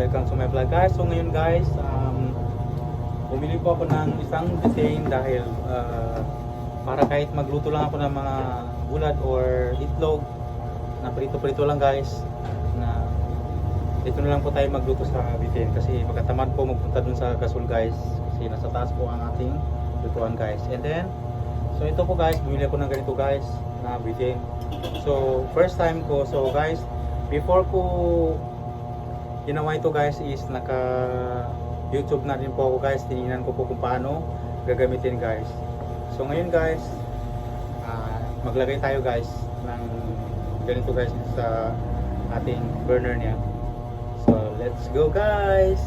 welcome to my vlog guys. So ngayon guys, um, bumili po ako ng isang detain dahil uh, para kahit magluto lang ako ng mga bulad or itlog na prito-prito lang guys na dito na lang po tayo magluto sa detain kasi magkatamad po magpunta dun sa gasol guys kasi nasa taas po ang ating lutuan guys. And then, so ito po guys, bumili ako ng ganito guys na detain. So first time ko, so guys, before ko ginawa ito guys is naka YouTube na rin po ako guys. Tinignan ko po kung paano gagamitin guys. So ngayon guys ah, maglagay tayo guys ng ganito guys sa ating burner niya. So let's go guys!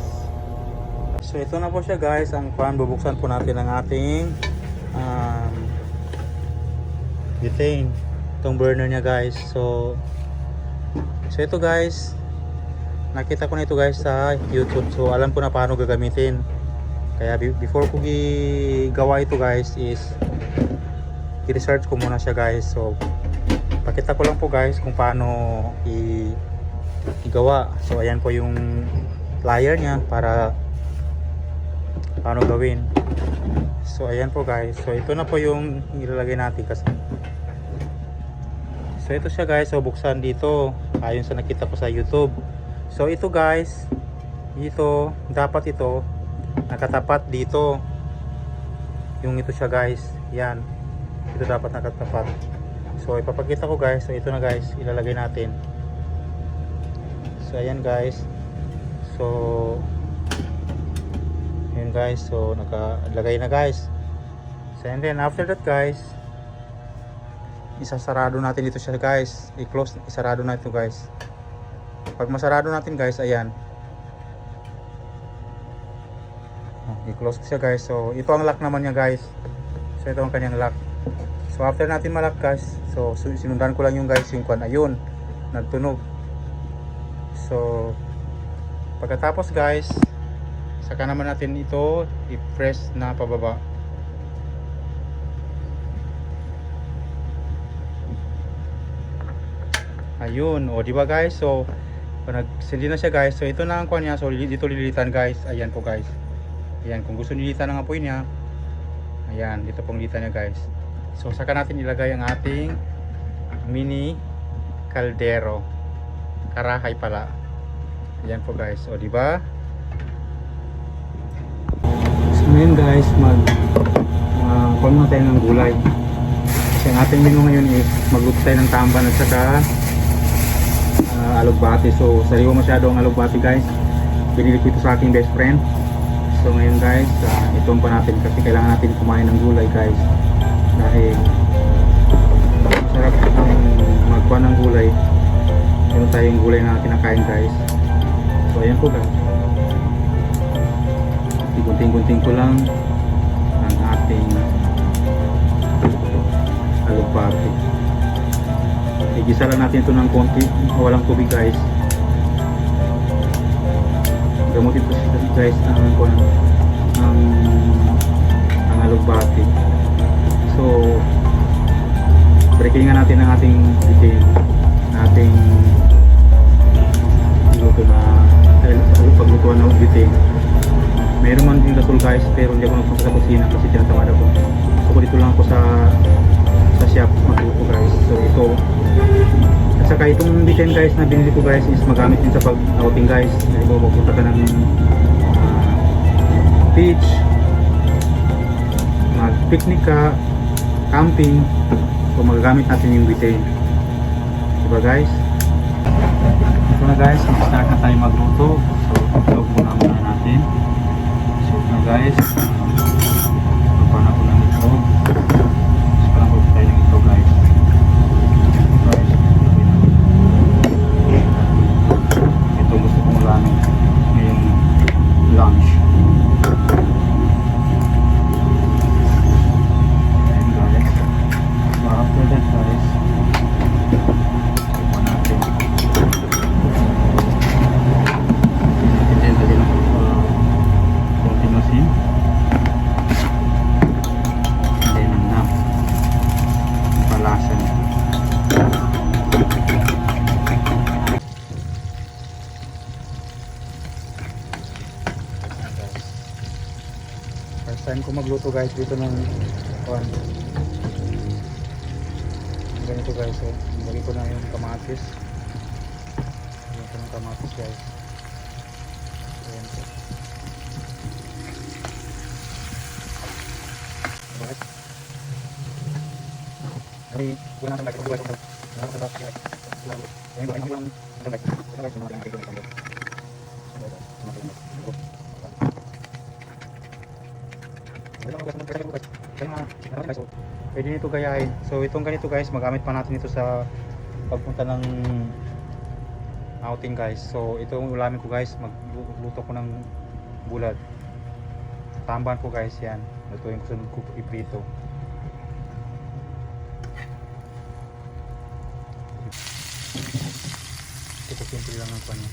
So ito na po siya guys ang pan bubuksan po natin ang ating um, butane itong burner niya guys. So so ito guys nakita ko na ito guys sa YouTube. So alam ko na paano gagamitin. Kaya be- before ko gawa ito guys is i-research ko muna siya guys. So pakita ko lang po guys kung paano i igawa. So ayan po yung plier niya para paano gawin. So ayan po guys. So ito na po yung ilalagay natin kasi. So ito siya guys. So buksan dito ayon sa nakita ko sa YouTube So ito guys, dito dapat ito nakatapat dito. Yung ito siya guys, yan. Ito dapat nakatapat. So ipapakita ko guys, so ito na guys, ilalagay natin. So ayan guys. So Ayan guys, so nakalagay na guys. So and then after that guys, isasarado natin dito siya guys. I-close, isarado na ito guys. Pag masarado natin guys, ayan. Oh, I-close ko siya guys. So, ito ang lock naman niya guys. So, ito ang kanyang lock. So, after natin malak guys, so, su- sinundan ko lang yung guys yung kwan. Ayun, nagtunog. So, pagkatapos guys, saka naman natin ito i-press na pababa. Ayun, o di ba guys? So, pag nagsindi na siya guys, so ito na ang kuha niya. So, dito lilitan guys. Ayan po guys. Ayan, kung gusto nilitan ng apoy niya, ayan, dito pong litan niya guys. So, saka natin ilagay ang ating mini kaldero. Karahay pala. Ayan po guys. O, di ba? So, ngayon guys, mag uh, kuha tayo ng gulay. Kasi ang ating menu ngayon is magluto tayo ng tamban at saka uh, alugbati. So, sariwa masyado ang alugbati guys. Binili ko ito sa aking best friend. So, ngayon guys, uh, itong pa natin kasi kailangan natin kumain ng gulay guys. Dahil masarap ang magkuha ng gulay. Meron tayong gulay na kinakain guys. So, ayan po guys. Gunting-gunting ko lang ang ating alugbati. Igisa lang natin ito ng konti, walang tubig guys. Gamutin ko siya, guys ang ang ang, alugbati. So, breaking nga natin ang ating bitin, ating luto na paglutuan ng bitin. Meron man din gasol guys, pero hindi ako nagpunta sa kusina kasi tinatamad ako. So, dito lang ako sa shop magluto guys. So, ito at saka itong weekend guys na binili ko guys is magamit din sa pag-outing guys. Dahil mo magpunta ka ng ah, beach, mag-picnic ka, camping. So magagamit natin yung butane. Diba guys? Ito na guys, mag-start na tayo magluto. So, itlog muna muna natin. So ito na guys. Time ko magluto guys dito ng kuan. Ganito guys oh. Lagi ko na yung kamatis. Lagyan ko ng kamatis guys. Ayan po. Bakit? Ay, wala nang lagi ko guys. Wala lagi guys, yung mga lagi ko guys. Pwede nito gayahin. So itong ganito guys, magamit pa natin ito sa pagpunta ng outing guys. So ito ang ulamin ko guys, magluto ko ng bulad. Tamban ko guys yan. Lutuin ko ko iprito. Ito simple lang ang kanya.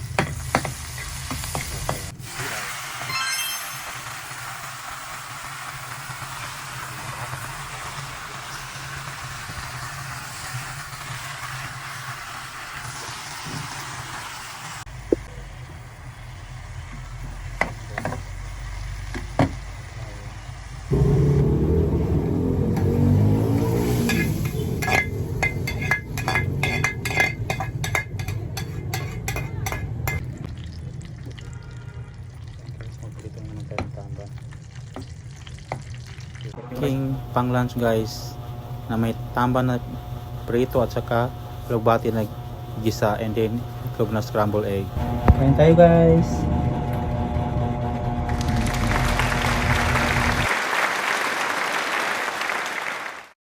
Pang lunch guys na may tamba na prito at saka lugbati na gisa and then itlog na scrambled egg. Kain tayo guys.